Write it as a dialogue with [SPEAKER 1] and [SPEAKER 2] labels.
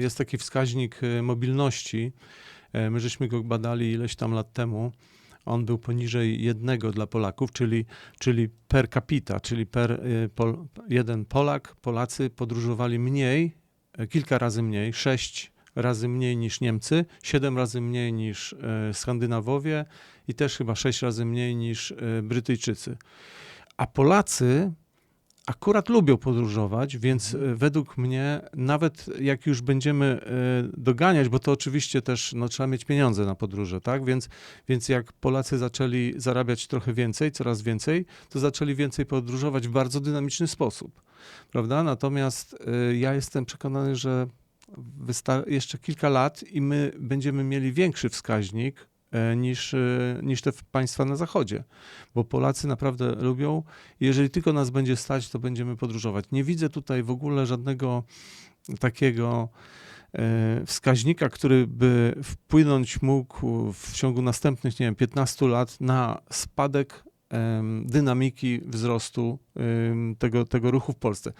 [SPEAKER 1] jest taki wskaźnik e, mobilności. E, My żeśmy go badali ileś tam lat temu. On był poniżej jednego dla Polaków, czyli, czyli per capita, czyli per e, pol, jeden Polak, Polacy podróżowali mniej, e, kilka razy mniej, sześć razy mniej niż Niemcy, siedem razy mniej niż e, Skandynawowie i też chyba sześć razy mniej niż Brytyjczycy. A Polacy akurat lubią podróżować, więc e, według mnie, nawet jak już będziemy e, doganiać, bo to oczywiście też no, trzeba mieć pieniądze na podróże, tak? Więc, więc jak Polacy zaczęli zarabiać trochę więcej, coraz więcej, to zaczęli więcej podróżować w bardzo dynamiczny sposób, prawda? Natomiast e, ja jestem przekonany, że jeszcze kilka lat i my będziemy mieli większy wskaźnik niż, e, niż te państwa na zachodzie, bo Polacy naprawdę lubią. Jeżeli tylko nas będzie stać, to będziemy podróżować. Nie widzę tutaj w ogóle żadnego takiego e, wskaźnika, który by wpłynąć mógł w ciągu następnych, nie wiem, 15 lat na spadek dynamiki wzrostu tego, tego ruchu w Polsce.